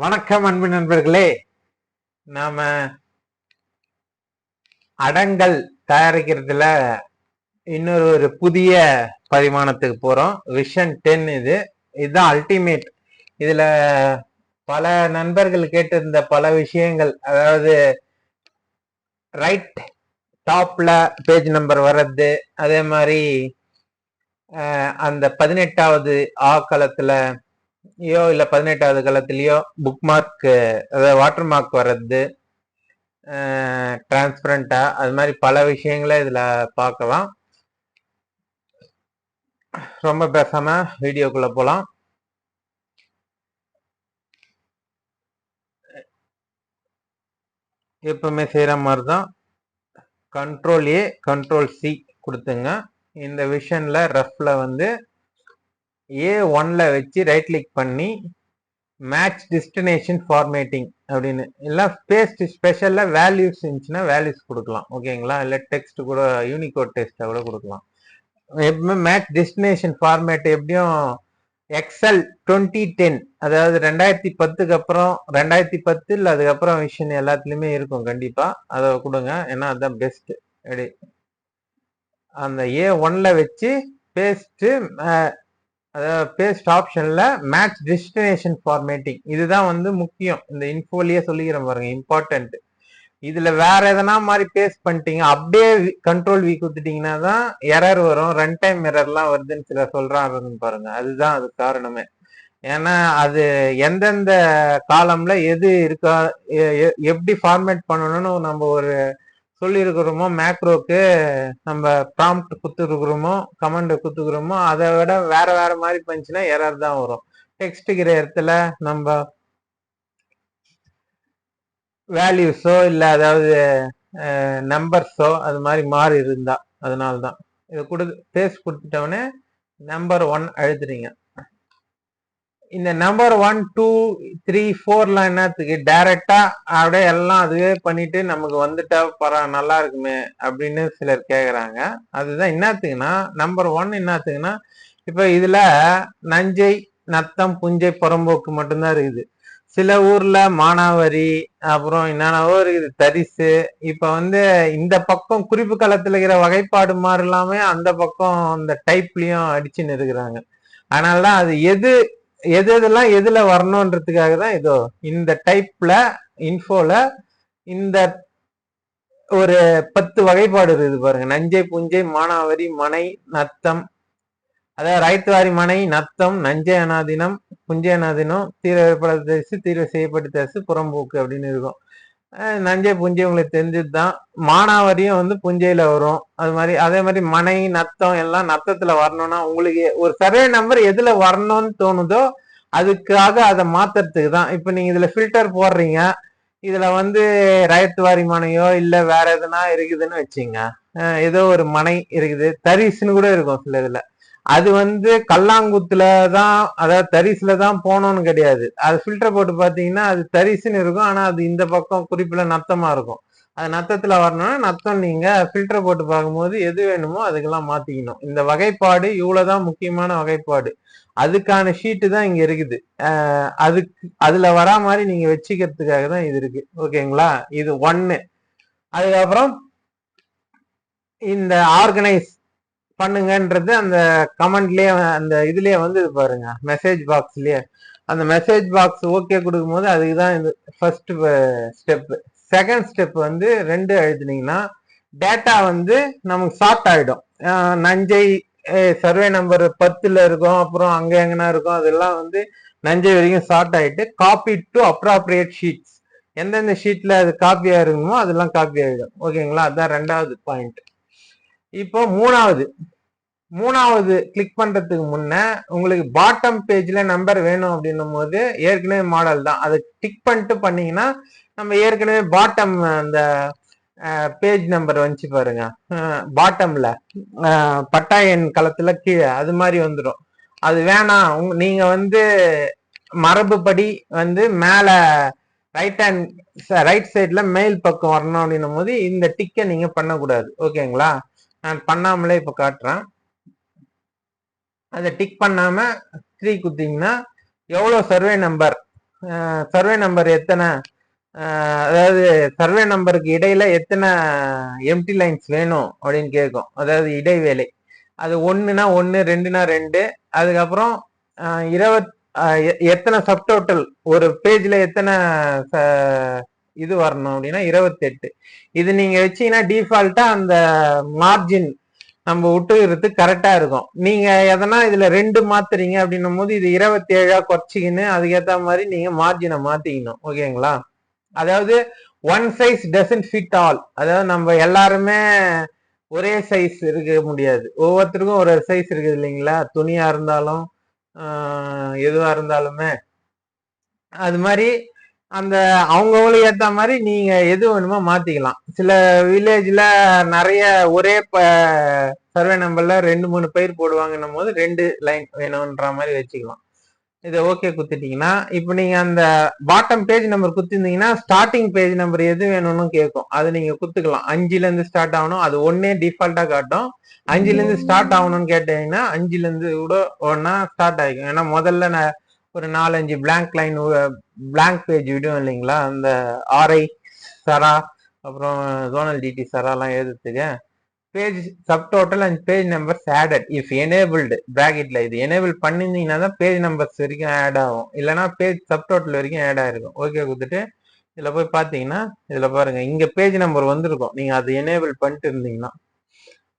வணக்கம் அன்பு நண்பர்களே. நாம அடங்கல் தயாரிக்கிறதுல இன்னொரு ஒரு புதிய பரிமாணத்துக்கு போறோம். விஷன் டென் இது. இதுதான் அல்டிமேட் இதுல பல நண்பர்கள் கேட்டிருந்த பல விஷயங்கள். அதாவது ரைட் டாப்ல பேஜ் நம்பர் வர்றது அதே மாதிரி அந்த பதினெட்டாவது ஆ களத்துல யோ இல்ல பதினெட்டாவது களத்திலயோ புக் மார்க் அதாவது வாட்டர் மார்க் வர்றது டிரான்ஸ்பரண்டா அது மாதிரி பல விஷயங்களை இதுல பார்க்கலாம். ரொம்ப பேசாம வீடியோக்குள்ள போலாம். எப்பவுமே செய்யற மாதிரி தான் கண்ட்ரோல் ஏ கண்ட்ரோல் சி கொடுத்துங்க. இந்த விஷன்ல ரஃப்ல வந்து ஏ ஒன்ல வச்சு ரைட் கிளிக் பண்ணி மேட்ச் டெஸ்டினேஷன் ஃபார்மேட்டிங் அப்படின்னு. இல்லை பேஸ்ட் ஸ்பெஷல்ல வேல்யூஸ் இருந்துச்சுன்னா வேல்யூஸ் கொடுக்கலாம். ஓகேங்களா இல்லை டெக்ஸ்ட் கூட யூனிகோட் டெக்ஸ்ட்டை கூட கொடுக்கலாம். எப்பவுமே மேட்ச் டெஸ்டினேஷன் ஃபார்மேட் எப்படியும் எக்ஸல் டுவெண்ட்டி டென் அதாவது ரெண்டாயிரத்தி பத்துக்கு அப்புறம் ரெண்டாயிரத்தி பத்து இல்லை அதுக்கப்புறம் விஷன் எல்லாத்துலேயுமே இருக்கும் கண்டிப்பா. அதை கொடுங்க. ஏன்னா அதுதான் பெஸ்ட் அப்படி. அந்த ஏ ஒன்ல வச்சு பேஸ்ட்டு அதாவது பேஸ்ட் ஆப்ஷன்ல மேட்ச் டெஸ்டினேஷன் ஃபார்மேட்டிங் இதுதான் வந்து முக்கியம். இந்த இன்ஃபோலியே சொல்லிக்கிறேன் பாருங்க இம்பார்ட்டன்ட் இதுல வேற எதனா மாதிரி பேஸ்ட் பண்ணிட்டீங்க அப்படியே கண்ட்ரோல் வீக் கொடுத்துட்டீங்கன்னா தான் எரர் வரும் ரன் டைம் எரர்லாம் வருதுன்னு சில சொல்றாங்க பாருங்க. அதுதான் அது காரணமே. ஏன்னா அது எந்தெந்த காலம்ல எது இருக்கா எ- எ- எப்படி ஃபார்மேட் பண்ணணும்னு நம்ம ஒரு சொல்லியிருக்கிறோமோ மேக்ரோக்கு நம்ம ப்ராம்ப்ட் கொடுத்துருக்குறோமோ கமெண்ட் கொடுத்துருக்குறோமோ அதை விட வேற வேற மாதிரி பண்ணிச்சுன்னா எரர் தான் வரும். டெக்ஸ்ட்டுக்கிற இடத்துல நம்ம வேல்யூஸோ இல்லை அதாவது நம்பர்ஸோ அது மாதிரி மாறி இருந்தா அதனால தான் இதை கொடு பேஸ் கொடுத்துட்டவொடனே நம்பர் ஒன் அழுதுறீங்க இந்த நம்பர் ஒன் டூ த்ரீ ஃபோர்லாம் என்னத்துக்கு? டைரக்டா அப்படியே எல்லாம் அதுவே பண்ணிட்டு நமக்கு வந்துட்டா பரவ நல்லா இருக்குமே அப்படின்னு சிலர் கேட்குறாங்க அதுதான் என்னத்துக்குன்னா நம்பர் ஒன் என்னத்துக்குன்னா இப்போ இதுல நஞ்சை நத்தம் புஞ்சை புறம்போக்கு மட்டும்தான் இருக்குது. சில ஊர்ல மானாவரி அப்புறம் என்னென்னவோ இருக்குது தரிசு. இப்ப வந்து இந்த பக்கம் குறிப்பு காலத்தில் இருக்கிற வகைப்பாடு மாதிரி எல்லாமே அந்த பக்கம் அந்த டைப்லயும் அடிச்சுன்னு இருக்கிறாங்க அதனாலதான் அது எது எது எதெல்லாம் எதுல வரணுன்றதுக்காக தான் இதோ இந்த டைப்ல இன்ஃபோல இந்த ஒரு பத்து வகைப்பாடு இருக்குது பாருங்க. நஞ்சை புஞ்சை மானாவரி மனை நத்தம். அதாவது ரைத்துவாரி மனை நத்தம் நஞ்சை அனாதினம் புஞ்சை அனாதினம் தீர்வு தரிசு தீர்வு செய்யப்பட்ட தரிசு புறம்போக்கு அப்படின்னு இருக்கும். நஞ்சை புஞ்சை உங்களுக்கு தெரிஞ்சது தான் மானாவரியும் வந்து புஞ்சையில வரும். அது மாதிரி அதே மாதிரி மனை நத்தம் எல்லாம் நத்தத்துல வரணும்னா உங்களுக்கு ஒரு சர்வே நம்பர் எதுல வரணும்னு தோணுதோ அதுக்காக அதை மாத்துறதுக்கு தான். இப்ப நீங்க இதுல ஃபில்டர் போடுறீங்க. இதுல வந்து ரயத்துவாரி மனையோ இல்ல வேற எதுனா இருக்குதுன்னு வச்சுங்க. ஏதோ ஒரு மனை இருக்குது. தரிசுன்னு கூட இருக்கும் சில இதுல. அது வந்து கல்லாங்குத்துல தான் அதாவது தரிசுல தான் போனோம்னு கிடையாது. அது ஃபில்டர் போட்டு பாத்தீங்கன்னா அது தரிசுன்னு இருக்கும். ஆனா அது இந்த பக்கம் குறிப்பில் நத்தமா இருக்கும். அது நத்தத்துல வரணும்னா நத்தம் நீங்க ஃபில்டர் போட்டு பார்க்கும்போது எது வேணுமோ அதுக்கெல்லாம் மாத்திக்கணும். இந்த வகைப்பாடு இவ்வளவுதான் முக்கியமான வகைப்பாடு. அதுக்கான ஷீட்டு தான் இங்க இருக்குது. அதுக்கு அதுல வரா மாதிரி நீங்க வச்சுக்கிறதுக்காக தான் இது இருக்கு. ஓகேங்களா? இது ஒன்னு அதுக்கப்புறம் இந்த ஆர்கனைஸ் பண்ணுங்கன்றது அந்த கமெண்ட்லயே அந்த இதுலயே வந்து இது பாருங்க. மெசேஜ் பாக்ஸ்லயே அந்த மெசேஜ் பாக்ஸ் ஓகே கொடுக்கும்போது அதுக்கு தான் இது ஃபர்ஸ்ட் ஸ்டெப் செகண்ட் ஸ்டெப் வந்து ரெண்டு எழுதுனீங்கன்னா டேட்டா வந்து நமக்கு ஷார்ட் ஆயிடும். நஞ்சை சர்வே நம்பர் பத்துல இருக்கும் அப்புறம் அங்க எங்கன்னா இருக்கும் அதெல்லாம் வந்து நஞ்சை வரைக்கும் ஷார்ட் ஆயிட்டு காப்பி டு அப்ராப்ரியேட் ஷீட்ஸ் எந்தெந்த ஷீட்ல அது காப்பி ஆயிருக்குமோ அதெல்லாம் காப்பி ஆயிடும். ஓகேங்களா அதான் ரெண்டாவது பாயிண்ட் இப்போ மூணாவது. மூணாவது கிளிக் பண்றதுக்கு முன்ன உங்களுக்கு பாட்டம் பேஜ்ல நம்பர் வேணும் அப்படின்னும் போது ஏற்கனவே மாடல் தான். அதை டிக் பண்ணிட்டு பண்ணீங்கன்னா நம்ம ஏற்கனவே பாட்டம் அந்த பேஜ் நம்பர் வந்துச்சு பாருங்க. பாட்டம்ல பட்டா எண் களத்துல கீழே அது மாதிரி வந்துடும் அது வேணாம். உங்க- நீங்க வந்து மரபுப்படி வந்து மேல ரைட் ஹேண்ட் ரைட் சைட்ல மேல் பக்கம் வரணும் அப்படின்னும் போது இந்த டிக்கை நீங்க பண்ணக்கூடாது. ஓகேங்களா நான் பண்ணாமலே இப்ப காட்டுறேன். அதை டிக் பண்ணாம த்ரீ குத்திங்கன்னா எவ்வளோ சர்வே நம்பர் சர்வே நம்பர் எத்தனை? அதாவது சர்வே நம்பருக்கு இடையில எத்தனை எம்டி லைன்ஸ் வேணும் அப்படின்னு கேட்கும். அதாவது இடைவேளை. அது ஒன்றுனா ஒன்று ரெண்டுனா ரெண்டு. அதுக்கப்புறம் இருபத் எத்தனை சப்டோட்டல் ஒரு பேஜில் எத்தனை ச- இது வரணும் அப்படின்னா இருபத்தெட்டு. இது நீங்கள் வச்சீங்கன்னா டிஃபால்ட்டாக அந்த மார்ஜின் நம்ம விட்டுக்கிறது கரெக்டா இருக்கும். நீங்க எதனா இதுல ரெண்டு மாத்துறீங்க அப்படின்னும் போது இது இருபத்தி ஏழா குறைச்சிக்கின்னு அதுக்கேற்ற மாதிரி நீங்க மார்ஜினை மாத்திக்கணும். ஓகேங்களா? அதாவது one size doesn't fit all அதாவது நம்ம எல்லாருமே ஒரே சைஸ் இருக்க முடியாது. ஒவ்வொருத்தருக்கும் ஒரு சைஸ் இருக்குது இல்லைங்களா? துணியா இருந்தாலும் எதுவா இருந்தாலுமே. அது மாதிரி அந்த அவங்கவுங்களுக்கு ஏத்த மாதிரி நீங்க எது வேணுமோ மாத்திக்கலாம். சில வில்லேஜ்ல நிறைய ஒரே சர்வே நம்பர்ல ரெண்டு மூணு பயிர் போடுவாங்கன்னும் போது ரெண்டு லைன் வேணும்ன்ற மாதிரி வச்சுக்கலாம். இதை ஓகே குத்திட்டீங்கன்னா இப்போ நீங்க அந்த பாட்டம் பேஜ் நம்பர் குத்திருந்தீங்கன்னா ஸ்டார்டிங் பேஜ் நம்பர் எது வேணும்னு கேட்கும் அது நீங்க குத்துக்கலாம் அஞ்சுல இருந்து ஸ்டார்ட் ஆகணும். அது ஒன்னே டிஃபால்ட்டா காட்டும். அஞ்சுல இருந்து ஸ்டார்ட் ஆகணும்னு கேட்டீங்கன்னா அஞ்சுல இருந்து கூட ஒன்னா ஸ்டார்ட் ஆகிக்கும் ஏன்னா முதல்ல நான் ஒரு நாலஞ்சு பிளாங்க் லைன் பிளாங்க் பேஜ் விடும் இல்லைங்களா? அந்த ஆர்ஐ சரா அப்புறம் ஜோனல் டிடி சராலாம் எழுதுறதுக்கு page subtotal and page numbers added if enabled பிராக்கெட்ல இது எனேபிள் பண்ணிருந்தீங்கன்னா தான் பேஜ் நம்பர்ஸ் வரைக்கும் ஆட் ஆகும். இல்லைன்னா பேஜ் சப்டோட்டல் வரைக்கும் ஆட் ஆயிருக்கும். ஓகே கொடுத்துட்டு இதில் போய் பார்த்தீங்கன்னா இதில் பாருங்க இங்கே பேஜ் நம்பர் வந்திருக்கும். நீங்கள் அது எனேபிள் பண்ணிட்டு இருந்தீங்கன்னா.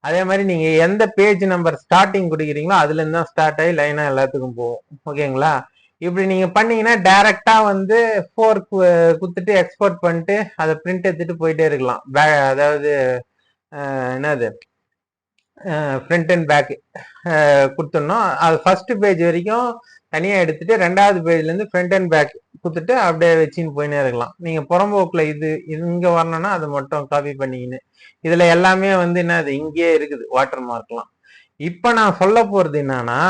அதே மாதிரி நீங்கள் எந்த பேஜ் நம்பர் ஸ்டார்டிங் குடிக்கிறீங்களோ அதுலேருந்து தான் ஸ்டார்ட் ஆகி லைனாக எல்லாத்துக்கும் போகும். ஓகேங்களா இப்படி நீங்க பண்ணீங்கன்னா டைரக்டா வந்து ஃபோர் குத்துட்டு எக்ஸ்போர்ட் பண்ணிட்டு அதை பிரிண்ட் எடுத்துட்டு போயிட்டே இருக்கலாம். அதாவது என்னது? ஃப்ரண்ட் அண்ட் பேக் கொடுத்துடணும் அது ஃபர்ஸ்ட் பேஜ் வரைக்கும் தனியா எடுத்துட்டு ரெண்டாவது பேஜ்ல இருந்து ஃப்ரண்ட் அண்ட் பேக் கொடுத்துட்டு அப்படியே வச்சுன்னு போயினே இருக்கலாம். நீங்க புறம்போக்குல இது இது இங்க வரணும்னா அதை மட்டும் காப்பி பண்ணிக்கின்னு. இதுல எல்லாமே வந்து என்னது? இங்கேயே இருக்குது வாட்டர் மார்க்லாம் இப்ப நான் சொல்ல போறது என்னன்னா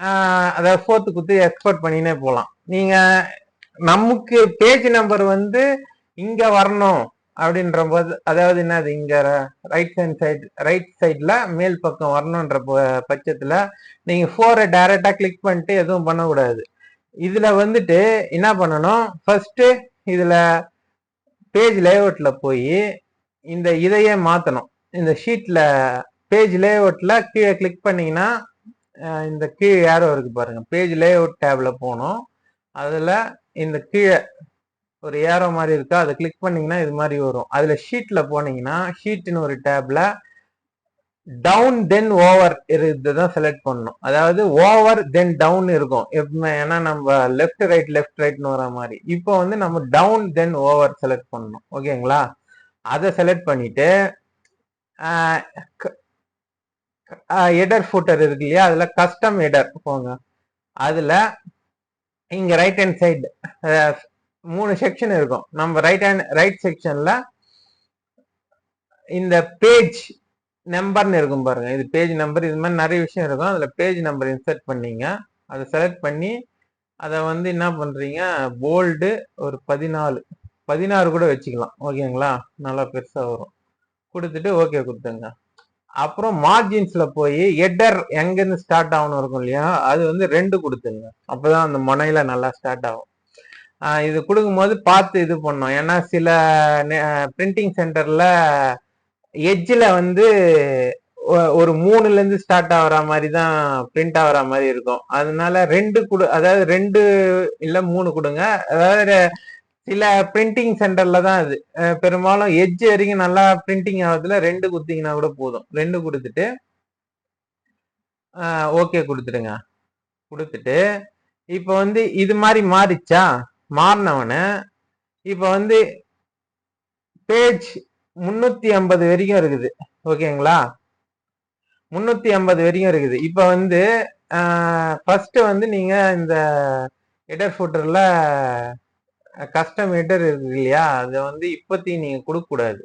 அதை ஃபோர்த்து குத்து எக்ஸ்போர்ட் பண்ணினே போகலாம் நீங்கள் நமக்கு பேஜ் நம்பர் வந்து இங்கே வரணும் அப்படின்ற போது அதாவது என்னது இங்கே ரைட் ஹேண்ட் சைடு ரைட் சைடில் மேல் பக்கம் வரணுன்ற ப- நீங்கள் ஃபோரை டைரெக்டாக கிளிக் பண்ணிட்டு எதுவும் பண்ணக்கூடாது. இதில் வந்துட்டு என்ன பண்ணணும் ஃபஸ்ட்டு இதில் பேஜ் லேஅவுட்டில் போய் இந்த இதையே மாற்றணும் இந்த ஷீட்டில் பேஜ் லேஅவுட்டில் கீழே கிளிக் பண்ணிங்கன்னா இந்த கீழே ஏரோ இருக்கு பாருங்க. பேஜ் லேஅவுட் டேப்ல போகணும் அதுல இந்த கீழே ஒரு ஏரோ மாதிரி இருக்கா அதை கிளிக் பண்ணீங்கன்னா இது மாதிரி வரும். அதுல ஷீட்ல போனீங்கன்னா ஷீட்னு ஒரு டேப்ல டவுன் தென் ஓவர் தான் செலக்ட் பண்ணணும். அதாவது ஓவர் தென் டவுன் இருக்கும். எப்பவுமே ஏன்னா நம்ம லெஃப்ட் ரைட் லெஃப்ட் ரைட்னு வர மாதிரி. இப்போ வந்து நம்ம டவுன் தென் ஓவர் செலக்ட் பண்ணணும். ஓகேங்களா அதை செலக்ட் பண்ணிட்டு எடர் ஃபுட்டர் இருக்கு இல்லையா? அதுல கஸ்டம் எடர் போங்க. அதுல இங்க ரைட் ஹேண்ட் சைடு மூணு செக்ஷன் இருக்கும். நம்ம ரைட் ஹேண்ட் ரைட் செக்ஷன்ல இந்த பேஜ் நம்பர்னு இருக்கும் பாருங்க. இது பேஜ் நம்பர் இது மாதிரி நிறைய விஷயம் இருக்கும். அதுல பேஜ் நம்பர் இன்சர்ட் பண்ணீங்க. அதை செலக்ட் பண்ணி அதை வந்து என்ன பண்றீங்க? போல்டு ஒரு பதினாலு. பதினாறு கூட வச்சுக்கலாம். ஓகேங்களா? நல்லா பெருசா வரும். கொடுத்துட்டு ஓகே கொடுத்துங்க அப்புறம் மார்ஜின்ஸ்ல போய் எட்டர் எங்கேருந்து ஸ்டார்ட் ஆகணும் இருக்கும் இல்லையா? அது வந்து ரெண்டு கொடுத்துங்க அப்பதான் அந்த முனையில நல்லா ஸ்டார்ட் ஆகும். இது கொடுக்கும்போது பார்த்து இது பண்ணோம் ஏன்னா சில பிரிண்டிங் சென்டர்ல எட்ஜில் வந்து ஒரு மூணுலேருந்து ஸ்டார்ட் ஆகுற மாதிரி தான் பிரிண்ட் ஆகுற மாதிரி இருக்கும். அதனால ரெண்டு கொடு அதாவது ரெண்டு இல்லை மூணு கொடுங்க. அதாவது சில பிரிண்டிங் சென்டர்ல தான் அது. பெரும்பாலும் எஜ்ஜு வரைக்கும் நல்லா பிரிண்டிங் ஆகுதுல ரெண்டு குத்திங்கன்னா கூட போதும். ரெண்டு கொடுத்துட்டு ஓகே கொடுத்துடுங்க. கொடுத்துட்டு இப்போ வந்து இது மாதிரி மாறிச்சா? மாறினவனு இப்போ வந்து பேஜ் முன்னூத்தி ஐம்பது வரைக்கும் இருக்குது. ஓகேங்களா முன்னூத்தி ஐம்பது வரைக்கும் இருக்குது. இப்போ வந்து ஃபர்ஸ்ட் வந்து நீங்க இந்த எடர் ஃபுட்டர்ல கஸ்டம் எடர் இருக்கு இல்லையா? அதை வந்து இப்போதைக்கு நீங்க கொடுக்கக்கூடாது.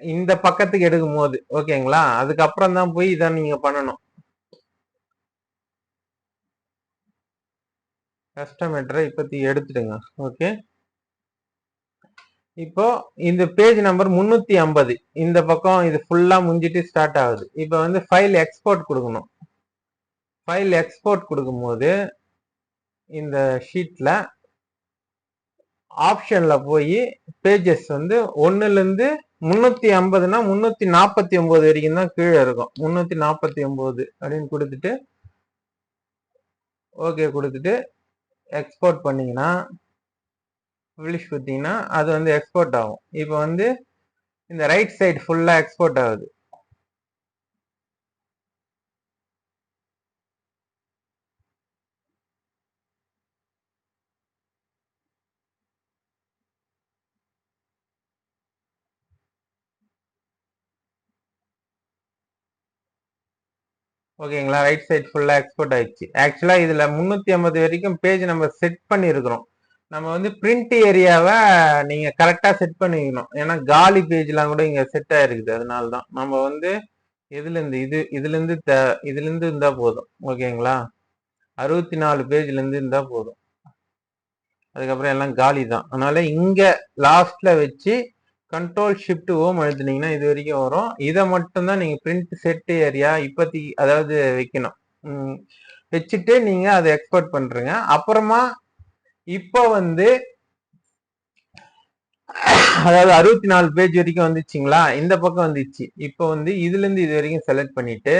இந்த பக்கத்துக்கு எடுக்கும் போது ஓகேங்களா? அதுக்கப்புறம் தான் போய் இதை நீங்க பண்ணணும். கஸ்டம் எடரை இப்போதைக்கு எடுத்துடுங்க. ஓகே? இப்போ இந்த பேஜ் நம்பர் முன்னூத்தி ஐம்பது. இந்த பக்கம் இது ஃபுல்லா முடிஞ்சிட்டு ஸ்டார்ட் ஆகுது. இப்போ வந்து ஃபைல் எக்ஸ்போர்ட் கொடுக்கணும். ஃபைல் எக்ஸ்போர்ட் கொடுக்கும்போது இந்த ஷீட்டில் ஆப்ஷனில் போய் பேஜஸ் வந்து ஒன்றுலேருந்து முந்நூற்றி ஐம்பதுனா முந்நூற்றி நாற்பத்தி ஒம்பது வரைக்கும் தான் கீழே இருக்கும். முந்நூற்றி நாற்பத்தி ஒம்பது அப்படின்னு கொடுத்துட்டு ஓகே கொடுத்துட்டு எக்ஸ்போர்ட் பண்ணிங்கன்னா பப்ளிஷ் கொடுத்தீங்கன்னா அது வந்து எக்ஸ்போர்ட் ஆகும். இப்போ வந்து இந்த ரைட் சைடு ஃபுல்லாக எக்ஸ்போர்ட் ஆகுது. ஓகேங்களா? ரைட் சைட் ஃபுல்லாக எக்ஸ்போர்ட் ஆயிடுச்சு. ஆக்சுவலாக இதில் முந்நூற்றி ஐம்பது வரைக்கும் பேஜ் நம்ம செட் பண்ணியிருக்கிறோம் நம்ம வந்து பிரிண்ட் ஏரியாவை நீங்கள் கரெக்டாக செட் பண்ணிக்கணும். ஏன்னா காலி பேஜ்லாம் கூட இங்கே செட் ஆகிருக்குது அதனால தான். நம்ம வந்து எதுலேருந்து இது இதுலேருந்து த- இதுலேருந்து இருந்தால் போதும். ஓகேங்களா? அறுபத்தி நாலு பேஜ்லேருந்து இருந்தால் போதும். அதுக்கப்புறம் எல்லாம் காலி தான். அதனால் இங்கே லாஸ்ட்டில் வச்சு கண்ட்ரோல் ஷிஃப்ட் ஓம் அழுத்துனீங்கன்னா இது வரைக்கும் வரும். இதை மட்டும்தான் நீங்கள் பிரிண்ட் செட் ஏரியா இப்போதைக்கு அதாவது வைக்கணும். வச்சுட்டு நீங்கள் அதை எக்ஸ்போர்ட் பண்ணுறீங்க அப்புறமா இப்போ வந்து அதாவது அறுபத்தி நாலு பேஜ் வரைக்கும் வந்துச்சுங்களா? இந்த பக்கம் வந்துச்சு. இப்போ வந்து இதுலேருந்து இது வரைக்கும் செலக்ட் பண்ணிட்டு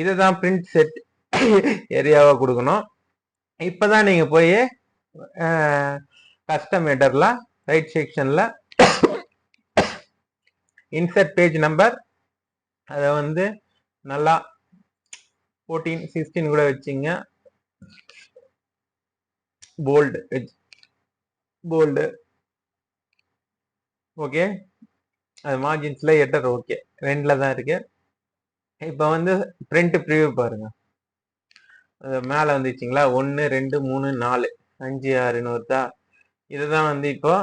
இதை தான் பிரிண்ட் செட் ஏரியாவாக கொடுக்கணும். இப்போ தான் நீங்கள் போய் கஸ்டம் ஹெடர்ல ரைட் செக்ஷனில் இன்சர்ட் பேஜ் நம்பர் அதை வந்து நல்லா ஃபோர்டீன் சிக்ஸ்டீன் கூட வச்சிங்க. போல்டு போல்டு ஓகே அது மார்ஜின்ஸில் எட்டர் ஓகே ரெண்டில் தான் இருக்கு. இப்போ வந்து பிரிண்ட் ப்ரிவியூ பாருங்க. அது மேலே வந்துச்சிங்களா? ஒன்று ரெண்டு மூணு நாலு. அஞ்சு ஆறுன்னு வருதா இதுதான் வந்து இப்போ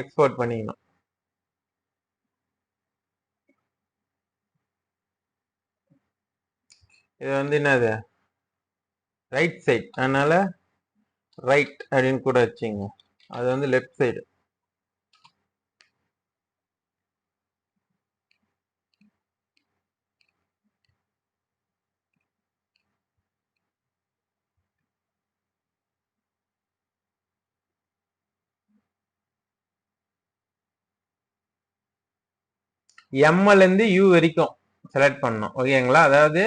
எக்ஸ்போர்ட் பண்ணிக்கணும். இது வந்து என்னது? ரைட் சைடு அதனால ரைட் அப்படின்னு கூட வச்சுங்க அது வந்து லெஃப்ட் சைடு எம்எல் யூ வரைக்கும் செலக்ட் பண்ணணும். ஓகேங்களா அதாவது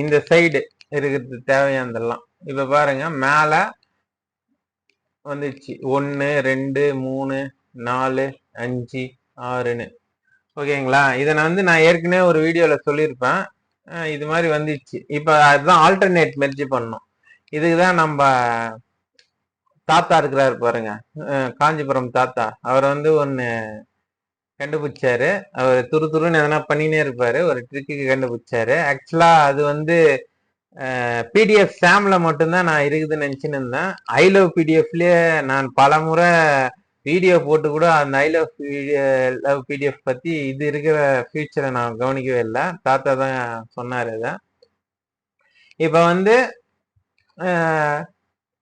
இந்த சைடு இருக்கிறது தேவையானதெல்லாம் இப்ப பாருங்க மேல வந்துச்சு ஒன்று ரெண்டு மூணு நாலு அஞ்சு ஆறுன்னு. ஓகேங்களா? இதை நான் வந்து நான் ஏற்கனவே ஒரு வீடியோல சொல்லியிருப்பேன். இது மாதிரி வந்துச்சு இப்போ அதுதான் ஆல்டர்னேட் மெர்ஜி பண்ணோம் இதுக்கு தான் நம்ம தாத்தா இருக்கிறாரு பாருங்க. காஞ்சிபுரம் தாத்தா. அவர் வந்து ஒன்று கண்டுபிடிச்சாரு. அவர் துரு துருன்னு எதனா பண்ணினே இருப்பாரு. ஒரு ட்ரிக்கு கண்டுபிடிச்சாரு. ஆக்சுவலா அது வந்து பிடிஎஃப் சாம்ல மட்டும்தான் நான் இருக்குதுன்னு நினைச்சுன்னு இருந்தேன். ஐ லவ் பிடிஎஃப்லயே நான் பல முறை வீடியோ போட்டு கூட அந்த ஐ லவ் லவ் பிடிஎஃப் பத்தி இது இருக்கிற ஃபியூச்சரை நான் கவனிக்கவே இல்லை. தாத்தா தான் சொன்னார் இதை. இப்போ வந்து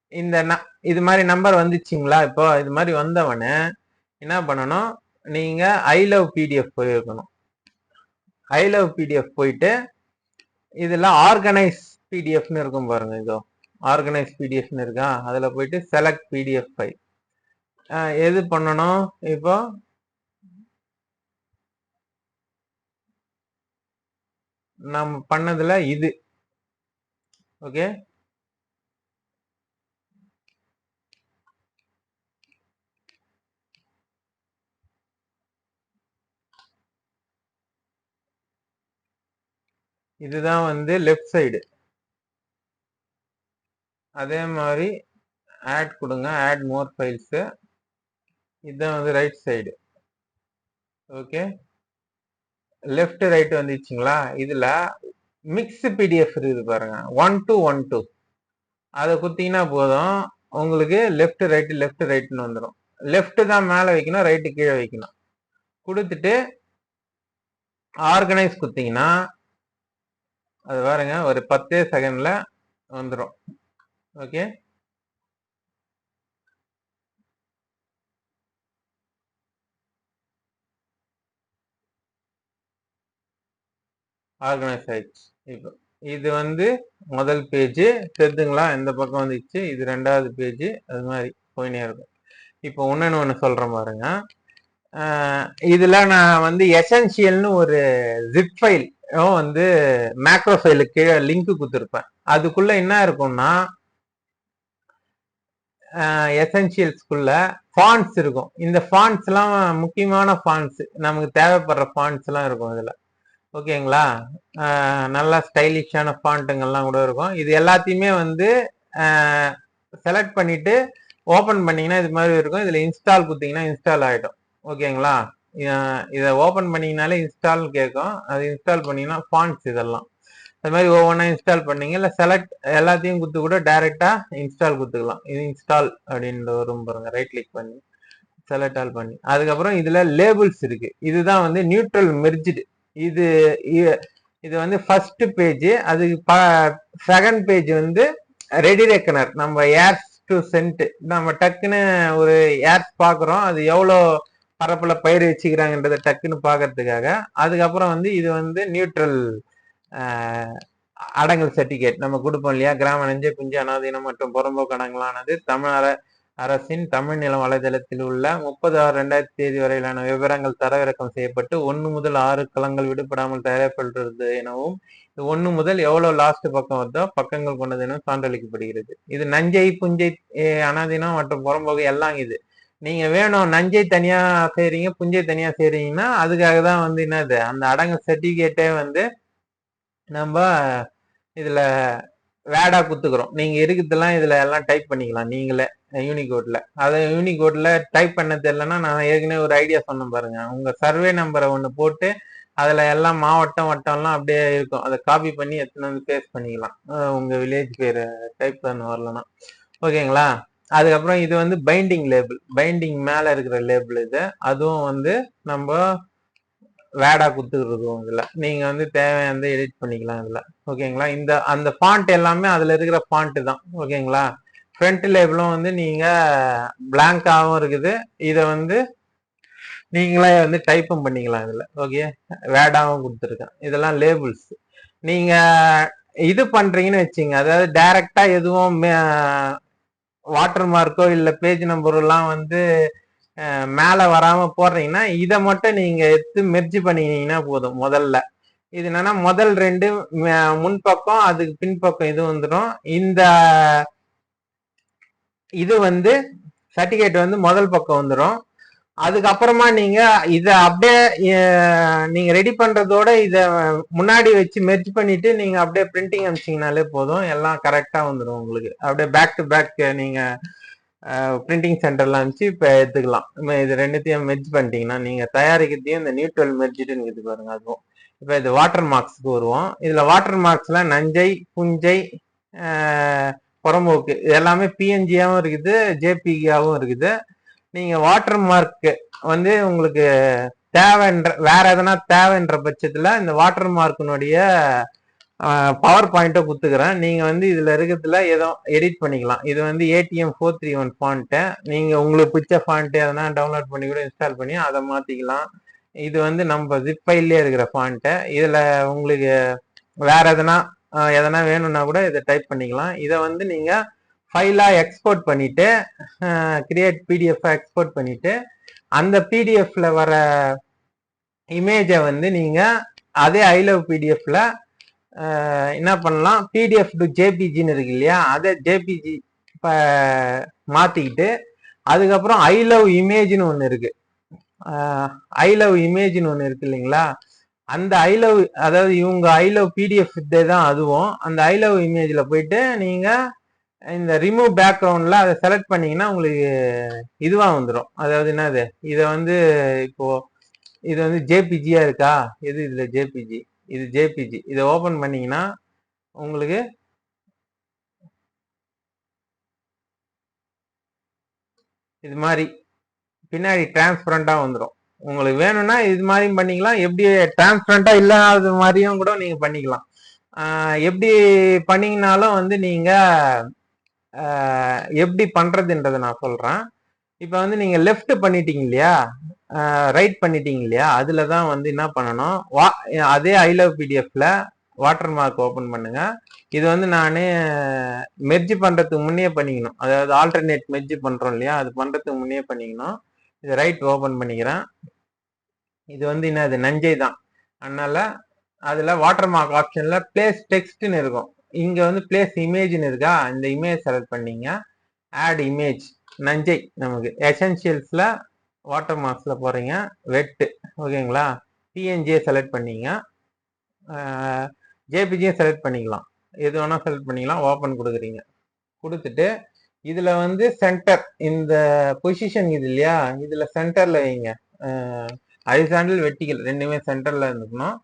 இந்த ந- இது மாதிரி நம்பர் வந்துச்சுங்களா? இப்போ இது மாதிரி வந்தவனே என்ன பண்ணணும்? நீங்க ஐ லவ் பிடிஎஃப் போயிருக்கணும். ஐ லவ் பிடிஎஃப் போயிட்டு இதுல ஆர்கனைஸ் பிடிஎஃப்னு இருக்கும் பாருங்க இதோ. ஆர்கனைஸ் பிடிஎஃப்னு இருக்கா? அதுல போயிட்டு செலக்ட் பிடிஎஃப் ஃபைல் எது பண்ணணும்? இப்போ நம்ம பண்ணதுல இது. ஓகே இதுதான் வந்து லெஃப்ட் சைடு அதே மாதிரி ஆட் கொடுங்க ஆட் மோர் ஃபைல்ஸு இதுதான் வந்து right side okay left right வந்துச்சுங்களா? இதில் மிக்ஸ் பிடிஎஃப் இருக்குது பாருங்க. ஒன் டூ ஒன் டூ அதை குத்திங்கன்னா போதும். உங்களுக்கு லெஃப்ட் ரைட்டு லெஃப்ட் ரைட்னு வந்துடும் லெஃப்ட் தான் மேலே வைக்கணும் ரைட்டு கீழே வைக்கணும். கொடுத்துட்டு ஆர்கனைஸ் குத்திங்கன்னா அது பாருங்க ஒரு பத்தே செகண்ட்ல வந்துடும் ஓகே ஆர்கனைஸ் ஆயிடுச்சு. இப்போ இது வந்து முதல் பேஜ் தெரிதுங்களா இந்த பக்கம் வந்துச்சு. இது ரெண்டாவது பேஜ் அது மாதிரி போயினே இருக்கும். இப்போ ஒன்றுன்னு ஒன்று சொல்கிறேன் பாருங்க. இதில் நான் வந்து எசென்சியல்னு ஒரு ஜிப் ஃபைல் வந்து மேக்ரோ ஃபைலுக்கு கீழே லிங்க் கொடுத்துருப்பேன். அதுக்குள்ள என்ன இருக்கும்னா எசென்சியல்ஸ்குள்ள ஃபாண்ட்ஸ் இருக்கும். இந்த ஃபாண்ட்ஸ் எல்லாம் முக்கியமான ஃபான்ஸ் நமக்கு தேவைப்படுற ஃபாண்ட்ஸ் எல்லாம் இருக்கும் இதுல. ஓகேங்களா? நல்லா ஸ்டைலிஷான ஃபாண்ட்டுங்கள்லாம் கூட இருக்கும். இது எல்லாத்தையுமே வந்து செலக்ட் பண்ணிட்டு ஓப்பன் பண்ணீங்கன்னா இது மாதிரி இருக்கும். இதில் இன்ஸ்டால் கொடுத்தீங்கன்னா இன்ஸ்டால் ஆகிடும் ஓகேங்களா? இதை ஓப்பன் பண்ணிங்கனாலே இன்ஸ்டால் கேட்கும் அது இன்ஸ்டால் பண்ணிங்கன்னா ஃபாண்ட்ஸ் இதெல்லாம். அது மாதிரி ஒவ்வொன்றா இன்ஸ்டால் பண்ணீங்க இல்லை செலக்ட் எல்லாத்தையும் கொடுத்து கூட டைரெக்டாக இன்ஸ்டால் கொடுத்துக்கலாம். இது இன்ஸ்டால் அப்படின்ற வரும் பாருங்க. ரைட் கிளிக் பண்ணி செலக்ட் ஆல் பண்ணி. அதுக்கப்புறம் இதில் லேபிள்ஸ் இருக்குது இதுதான் வந்து நியூட்ரல் மெர்ஜிடு இது இ- இது வந்து ஃபர்ஸ்ட் பேஜ் அதுக்கு செகண்ட் பேஜ் வந்து ரெடி ரெக்கனர் நம்ம ஏர்ஸ் டு சென்ட் நம்ம டக்குன்னு ஒரு ஏர்ஸ் பார்க்குறோம் அது எவ்வளோ பரப்புல பயிர் வச்சுக்கிறாங்கன்றத டக்குன்னு பாக்குறதுக்காக. அதுக்கப்புறம் வந்து இது வந்து நியூட்ரல் அடங்கல் சர்டிபிகேட் நம்ம கொடுப்போம் இல்லையா? கிராம நெஞ்ச குஞ்சு அனாதீனம் மற்றும் புறம்போக்கு அடங்கலானது தமிழ் அர- அரசின் தமிழ் நிலம் வலைதளத்தில் உள்ள முப்பது ஆறு ரெண்டாயிரத்தி தேதி வரையிலான விவரங்கள் தரவிறக்கம் செய்யப்பட்டு ஒன்று முதல் ஆறு களங்கள் விடுபடாமல் தயாரிப்படுறது எனவும் இது ஒன்று முதல் எவ்வளவு லாஸ்ட் பக்கம் வருதோ பக்கங்கள் கொண்டது எனவும் சான்றளிக்கப்படுகிறது. இது நஞ்சை புஞ்சை அனாதீனம் மற்றும் புறம்போக்கு எல்லாம் இது. நீங்க வேணும் நஞ்சை தனியா செய்றீங்க புஞ்சை தனியா செய்றீங்கன்னா அதுக்காக தான் வந்து என்னது அந்த அடங்கு சர்டிபிகேட்டே வந்து நம்ம இதுல வேடா குத்துக்கிறோம் நீங்க இருக்கிறதெல்லாம் இதுல எல்லாம் டைப் பண்ணிக்கலாம் நீங்களே யூனிகோட்ல அதை யூனிகோட்ல டைப் பண்ண தெரியலன்னா நான் ஏற்கனவே ஒரு ஐடியா சொன்னேன் பாருங்க. உங்க சர்வே நம்பரை ஒன்று போட்டு அதுல எல்லாம் மாவட்டம் வட்டம்லாம் அப்படியே இருக்கும். அதை காப்பி பண்ணி எடுத்துன்னு வந்து பேஸ்ட் பண்ணிக்கலாம். உங்க வில்லேஜ் பேர் டைப் பண்ண வரலன்னா. ஓகேங்களா அதுக்கப்புறம் இது வந்து பைண்டிங் லேபிள் பைண்டிங் மேல இருக்கிற லேபிள் இது. அதுவும் வந்து நம்ம வேடா கொடுத்துருக்கோம் இதுல. நீங்க வந்து தேவையானது எடிட் பண்ணிக்கலாம் இதுல. ஓகேங்களா இந்த அந்த ஃபாண்ட் எல்லாமே அதுல இருக்கிற ஃபாண்ட் தான். ஓகேங்களா ஃப்ரண்ட் லேபிளும் வந்து நீங்க பிளாங்காகவும் இருக்குது. இதை வந்து நீங்களே வந்து டைப்பும் பண்ணிக்கலாம் இதுல. ஓகே வேடாவும் கொடுத்துருக்கேன். இதெல்லாம் லேபிள்ஸ் நீங்க இது பண்றீங்கன்னு வச்சுங்க அதாவது டைரக்டா எதுவும் வாட்டர் மார்க்கோ இல்ல பேஜ் நம்பர் எல்லாம் வந்து மேலே மேல வராம போடுறீங்கன்னா இதை மட்டும் நீங்க எடுத்து மெர்ஜி பண்ணிக்கினீங்கன்னா போதும் முதல்ல. இது என்னன்னா முதல் ரெண்டு ம- முன்பக்கம் அதுக்கு பின்பக்கம் இது வந்துடும். இந்த இது வந்து சர்டிஃபிகேட் வந்து முதல் பக்கம் வந்துடும். அதுக்கப்புறமா நீங்க இத அப்படியே நீங்க ரெடி பண்றதோட இத முன்னாடி வச்சு மெர்ஜ் பண்ணிட்டு நீங்க அப்படியே பிரிண்டிங் அனுப்பிச்சீங்கனாலே போதும். எல்லாம் கரெக்டா வந்துடும் உங்களுக்கு. அப்படியே பேக் டு பேக் நீங்க பிரிண்டிங் சென்டர்ல அனுப்பிச்சு இப்ப எடுத்துக்கலாம். இது ரெண்டுத்தையும் மெர்ஜ் பண்ணிட்டீங்கன்னா நீங்க தயாரிக்கிறதையும் இந்த நியூட்ரல் மெர்ஜிட்டுன்னு இருக்குது பாருங்க அதுவும். இப்ப இது வாட்டர் மார்க்ஸ்க்கு வருவோம். இதுல வாட்டர் மார்க்ஸ்ல நஞ்சை புஞ்சை புறம்போக்கு இது எல்லாமே பிஎன்ஜியாவும் இருக்குது ஜேபிகாவும் இருக்குது. நீங்க வாட்டர் மார்க் வந்து உங்களுக்கு தேவைன்ற வேற எதனா தேவைன்ற பட்சத்துல இந்த வாட்டர் மார்க்கினுடைய பவர் பாயிண்ட்டை குத்துக்கிறேன். நீங்க வந்து இதுல இருக்கிறதுல ஏதோ எடிட் பண்ணிக்கலாம். இது வந்து ATM four three one font நீங்க உங்களுக்கு பிடிச்ச ஃபாண்ட்டு எதனா டவுன்லோட் பண்ணி கூட இன்ஸ்டால் பண்ணி அதை மாத்திக்கலாம். இது வந்து நம்ம ஜிப் ஃபைல்லே இருக்கிற ஃபாண்ட்டு இதுல உங்களுக்கு வேற எதனா எதனா வேணும்னா கூட இதை டைப் பண்ணிக்கலாம். இதை வந்து நீங்கள் ஃபைலாக எக்ஸ்போர்ட் பண்ணிட்டு கிரியேட் பிடிஎஃப் எக்ஸ்போர்ட் பண்ணிட்டு அந்த பிடிஎஃப்ல வர இமேஜை வந்து நீங்கள் அதே ஐ லவ் பிடிஎஃப்ல என்ன பண்ணலாம்? பிடிஎஃப் டு ஜேபிஜின்னு இருக்கு இல்லையா? அதை ஜேபிஜி இப்போ மாற்றிக்கிட்டு அதுக்கப்புறம் ஐ லவ் இமேஜ்னு ஒன்று இருக்கு. ஐ லவ் இமேஜ்னு ஒன்று இருக்கு இல்லைங்களா? அந்த ஐ லவ் அதாவது இவங்க ஐ லவ் பிடிஎஃப் தான் அதுவும். அந்த ஐ லவ் இமேஜில் போயிட்டு நீங்கள் இந்த ரிமூவ் பேக்ரவுண்ட்ல அதை செலக்ட் பண்ணீங்கன்னா உங்களுக்கு இதுவா வந்துடும் அதாவது என்னது? இதை வந்து இப்போ இது வந்து ஜேபிஜியா இருக்கா? எது இதுல ஜேபிஜி இது ஜேபிஜி இதை ஓபன் பண்ணீங்கன்னா உங்களுக்கு இது மாதிரி பின்னாடி டிரான்ஸ்பரண்டா வந்துடும் உங்களுக்கு வேணும்னா இது மாதிரியும் பண்ணிக்கலாம். எப்படி டிரான்ஸ்பரண்டா இல்லாத மாதிரியும் கூட நீங்க பண்ணிக்கலாம். எப்படி பண்ணீங்கனாலும் வந்து நீங்கள் எப்படி பண்ணுறதுன்றதை நான் சொல்கிறேன் இப்போ வந்து நீங்கள் லெஃப்ட் பண்ணிட்டீங்க இல்லையா? ரைட் பண்ணிட்டீங்க இல்லையா? அதில் தான் வந்து என்ன பண்ணணும்? வா அதே ஐ லவ் பிடிஎஃப்ல வாட்டர் மார்க் ஓப்பன் பண்ணுங்க. இது வந்து நான் மெர்ஜி பண்ணுறதுக்கு முன்னே பண்ணிக்கணும். அதாவது ஆல்டர்னேட் மெர்ஜி பண்ணுறோம் இல்லையா? அது பண்ணுறதுக்கு முன்னே பண்ணிக்கணும். இது ரைட் ஓப்பன் பண்ணிக்கிறேன். இது வந்து என்னது? நஞ்சை தான். அதனால் அதில் வாட்டர் மார்க் ஆப்ஷனில் பிளேஸ் டெக்ஸ்ட்னு இருக்கும். இங்க வந்து பிளேஸ் இமேஜ்னு இருக்கா? இந்த இமேஜ் செலக்ட் பண்ணீங்க. ஆட் இமேஜ் நஞ்சை நமக்கு. எசென்சியல்ஸ்ல வாட்டர் மார்க்ஸ்ல போறீங்க. வெட்டு ஓகேங்களா? பிஎன்ஜியை செலக்ட் பண்ணீங்க. ஜேபிஜியை செலக்ட் பண்ணிக்கலாம். எது வேணா செலக்ட் பண்ணிக்கலாம். ஓப்பன் கொடுக்குறீங்க. கொடுத்துட்டு இதுல வந்து சென்டர் இந்த பொசிஷன் இது இல்லையா? இதுல சென்டர்ல வைங்க. ஹரிசாண்டல் வெட்டிக்கல் ரெண்டுமே சென்டர்ல இருந்துக்கணும்.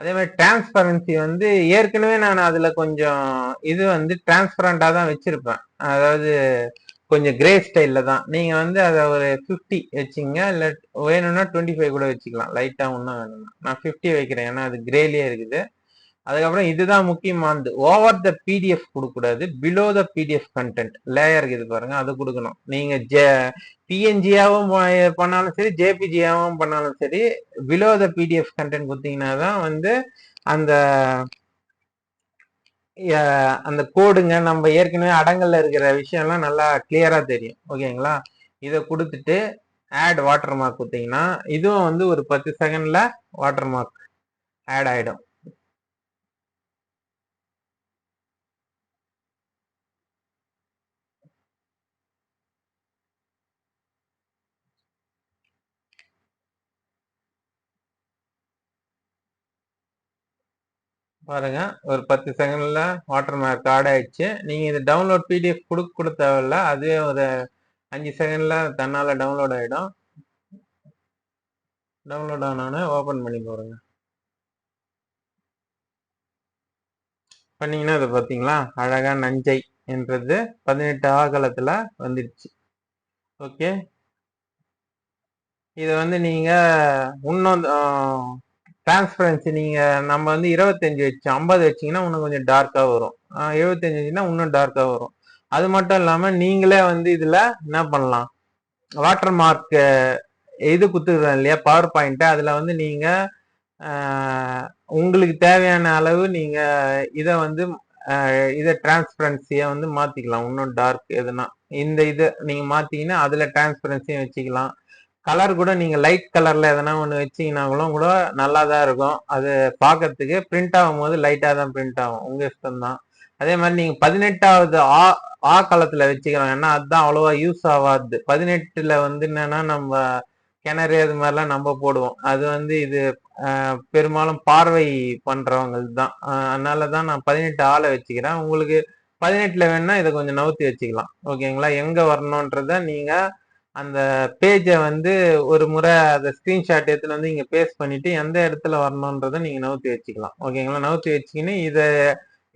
அதே மாதிரி டிரான்ஸ்பரன்சி வந்து ஏற்கனவே நான் அதுல கொஞ்சம் இது வந்து டிரான்ஸ்பரண்டா தான் வச்சிருப்பேன். அதாவது கொஞ்சம் கிரே ஸ்டைல்ல தான். நீங்க வந்து அதை ஒரு ஃபிஃப்டி வச்சிங்க இல்ல வேணும்னா டுவெண்ட்டி ஃபைவ் கூட வச்சுக்கலாம். லைட்டா ஒன்றும் வேணும்னா நான் ஃபிஃப்டி வைக்கிறேன். ஏன்னா அது கிரேலியே இருக்குது. அதுக்கப்புறம் இதுதான் முக்கியமானது ஓவர் த பிடிஎஃப் கொடுக்கக்கூடாது below the PDF content layer இது பாருங்க அது கொடுக்கணும். நீங்க ஜே பிஎன்ஜியாவும் பண்ணாலும் சரி ஜேபிஜியாவும் பண்ணாலும் சரி பிலோ த பிடிஎஃப் கண்டென்ட் கொடுத்தீங்கன்னா தான் வந்து அந்த அந்த கோடுங்க நம்ம ஏற்கனவே அடங்கல்ல இருக்கிற விஷயம்லாம் நல்லா கிளியரா தெரியும். ஓகேங்களா? இதை கொடுத்துட்டு ஆட் வாட்டர் மார்க் கொடுத்தீங்கன்னா இதுவும் வந்து ஒரு பத்து செகண்ட்ல வாட்டர் மார்க் ஆட் ஆயிடும். பாருங்க. ஒரு பத்து செகண்ட்ல வாட்டர் மார்க் ஆட் ஆயிடுச்சு. நீங்க இது டவுன்லோட் பிடிஎஃப் கொடுக்க கூட தேவையில்ல. அதுவே ஒரு அஞ்சு செகண்ட்ல தன்னால டவுன்லோட் ஆயிடும். டவுன்லோட் ஆனோடனே ஓபன் பண்ணி பாருங்க. பண்ணீங்கன்னா இது பார்த்தீங்களா அழகா நஞ்சை என்றது பதினெட்டு ஆகலத்துல வந்துடுச்சு. ஓகே இதை வந்து நீங்கள் இன்னும் டிரான்ஸ்பரன்சி நீங்கள் நம்ம வந்து இருபத்தஞ்சி வச்சு ஐம்பது வச்சிங்கன்னா இன்னும் கொஞ்சம் டார்க்காக வரும். எழுபத்தஞ்சி வச்சிங்கன்னா இன்னும் டார்க்காக வரும். அது மட்டும் இல்லாமல் நீங்களே வந்து இதில் என்ன பண்ணலாம்? வாட்டர் மார்க் இது குத்துக்கிறோம் இல்லையா பவர் பாயிண்ட்டை அதில் வந்து நீங்கள் உங்களுக்கு தேவையான அளவு நீங்கள் இதை வந்து இதை டிரான்ஸ்பரன்சியை வந்து மாற்றிக்கலாம் இன்னும் டார்க் எதுனா. இந்த இதை நீங்கள் மாற்றிங்கன்னா அதில் டிரான்ஸ்பரன்சியும் வச்சுக்கலாம். கலர் கூட நீங்க லைட் கலர்ல எதனா ஒன்று வச்சீங்கன்னாங்களும் கூட நல்லா தான் இருக்கும். அது பார்க்கறதுக்கு பிரிண்ட் ஆகும் போது லைட்டா தான் பிரிண்ட் ஆகும். உங்க இஷ்டம் தான். அதே மாதிரி நீங்க பதினெட்டாவது ஆ ஆ காலத்துல வச்சுக்கலாம் ஏன்னா அதுதான் அவ்வளவா யூஸ் ஆகாது. பதினெட்டுல வந்து என்னன்னா நம்ம கிணறு அது மாதிரிலாம் நம்ம போடுவோம். அது வந்து இது பெரும்பாலும் பார்வை பண்றவங்களுக்கு தான். அதனால தான் நான் பதினெட்டு ஆளை வச்சுக்கிறேன். உங்களுக்கு பதினெட்டுல வேணா இதை கொஞ்சம் நவுத்தி வச்சுக்கலாம். ஓகேங்களா? எங்க வரணுன்றத நீங்க அந்த பேஜை வந்து ஒரு முறை அதை ஸ்கிரீன்ஷாட் எடுத்துட்டு வந்து இங்கே பேஸ்ட் பண்ணிட்டு எந்த இடத்துல வரணுன்றதை நீங்கள் நவுத்தி வச்சுக்கலாம். ஓகேங்களா நவுத்தி வச்சுக்கின்னு இதை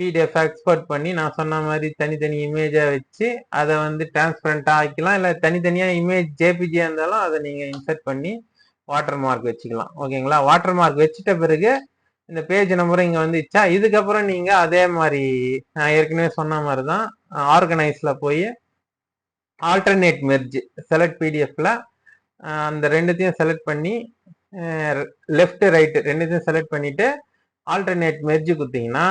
பிடிஎஃப் எக்ஸ்போர்ட் பண்ணி நான் சொன்ன மாதிரி தனித்தனி இமேஜாக வச்சு அதை வந்து டிரான்ஸ்பரண்டா ஆக்கிக்கலாம். இல்லை தனித்தனியாக இமேஜ் ஜேபிஜியாக இருந்தாலும் அதை நீங்கள் இன்சர்ட் பண்ணி வாட்டர் மார்க் வச்சுக்கலாம். ஓகேங்களா வாட்டர் மார்க் வச்சுட்ட பிறகு இந்த பேஜ் நம்பரும் இங்கே வந்துச்சா? இதுக்கப்புறம் நீங்கள் அதே மாதிரி நான் ஏற்கனவே சொன்ன மாதிரி தான் ஆர்கனைஸில் போய் ஆல்டர்னேட் மெர்ஜ் செலக்ட் பிடிஎஃப்ல அந்த ரெண்டுத்தையும் செலக்ட் பண்ணி லெஃப்ட் ரைட்டு ரெண்டுத்தையும் செலக்ட் பண்ணிட்டு ஆல்டர்னேட் மெர்ஜ் குத்திங்கன்னா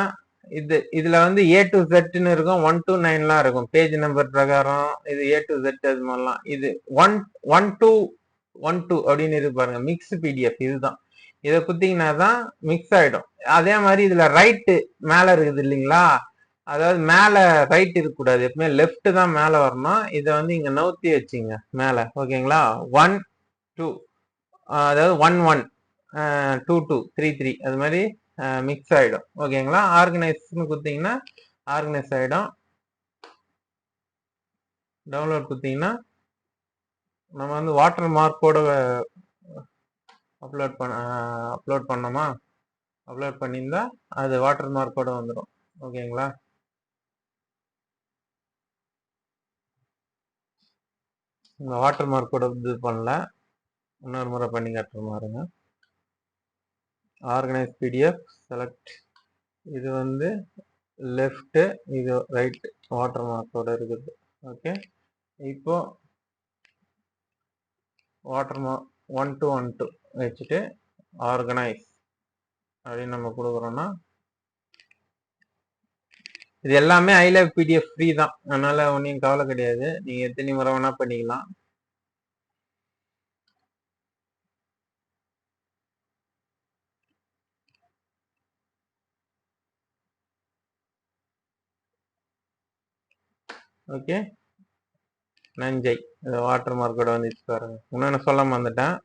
இது இதுல வந்து ஏ டு செட்னு இருக்கும் ஒன் டு நைன்லாம் இருக்கும். பேஜ் நம்பர் பிரகாரம் இது ஏ டு செட் அது மாதிரிலாம். இது one one two one two அப்படின்னு இருக்கு பாருங்க. மிக்ஸ் பிடிஎஃப் இதுதான். இதை குத்திங்கன்னா தான் மிக்ஸ் ஆயிடும். அதே மாதிரி இதுல ரைட்டு மேல இருக்குது இல்லைங்களா? அதாவது மேலே ரைட் இருக்கக்கூடாது. எப்பவுமே லெஃப்ட் தான் மேலே வரணும். இதை வந்து இங்கே நவுத்தி வச்சுங்க மேலே. ஓகேங்களா? ஒன் டூ அதாவது one one two two three three அது மாதிரி மிக்ஸ் ஆகிடும் ஓகேங்களா? ஆர்கனைஸ்னு கொடுத்தீங்கன்னா ஆர்கனைஸ் ஆகிடும் டவுன்லோட் கொடுத்தீங்கன்னா நம்ம வந்து வாட்டர் மார்க்கோட அப்லோட் பண்ண அப்லோட் பண்ணோமா? அப்லோட் பண்ணியிருந்தா அது வாட்டர் மார்க்கோட வந்துடும் ஓகேங்களா? இந்த வாட்டர் மார்க்கோட இது பண்ணல. இன்னொரு முறை பண்ணி காட்டுற மாதிரிங்க ஆர்கனைஸ் பிடிஎஃப் செலக்ட் இது வந்து லெஃப்ட்டு இது ரைட் வாட்டர் மார்க்கோட இருக்குது. ஓகே இப்போ water mark one two one two வச்சுட்டு ஆர்கனைஸ் அப்படின்னு நம்ம கொடுக்குறோன்னா இது எல்லாமே ஐ லவ் பிடிஎஃப் ஃப்ரீ தான். அதனால ஒன்றும் கவலை கிடையாது. நீங்க எத்தனை முறை வேணா பண்ணிக்கலாம். ஓகே நஞ்சை. வாட்டர் மார்க்கோட வந்துச்சு பாருங்க. இன்னொன்னு சொல்ல மறந்துட்டேன்.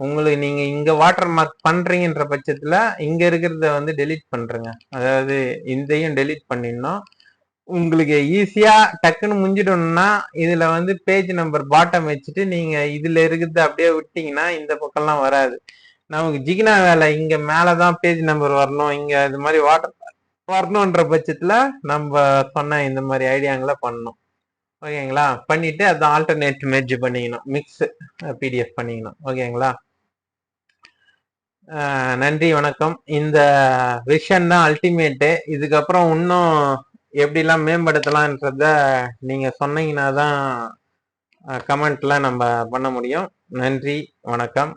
உங்களுக்கு நீங்க இங்க வாட்டர் மார்க் பண்றீங்கன்ற பட்சத்துல இங்க இருக்கிறத வந்து டெலீட் பண்றேங்க. அதாவது இதையும் டெலீட் பண்ணிடணும். உங்களுக்கு ஈஸியா டக்குன்னு முடிஞ்சிடணும்னா இதுல வந்து பேஜ் நம்பர் பாட்டம் வச்சுட்டு நீங்க இதுல இருக்கிறத அப்படியே விட்டீங்கன்னா இந்த பக்கம்லாம் வராது. நமக்கு ஜிகினா வேலை இங்க மேலதான் பேஜ் நம்பர் வரணும் இங்க இது மாதிரி வாட்டர் வரணுன்ற பட்சத்துல நம்ம சொன்ன இந்த மாதிரி ஐடியாங்களை பண்ணணும். ஓகேங்களா? பண்ணிட்டு அது ஆல்டர்னேட் மெர்ஜ் பண்ணிக்கணும். மிக்ஸ் பிடிஎஃப் பண்ணிக்கணும். ஓகேங்களா? நன்றி வணக்கம். இந்த விஷன் தான் அல்டிமேட்டு இதுக்கப்புறம் இன்னும் எப்படிலாம் மேம்படுத்தலான்றத நீங்க சொன்னீங்கன்னா தான் கமெண்ட்லாம் நம்ம பண்ண முடியும். நன்றி வணக்கம்.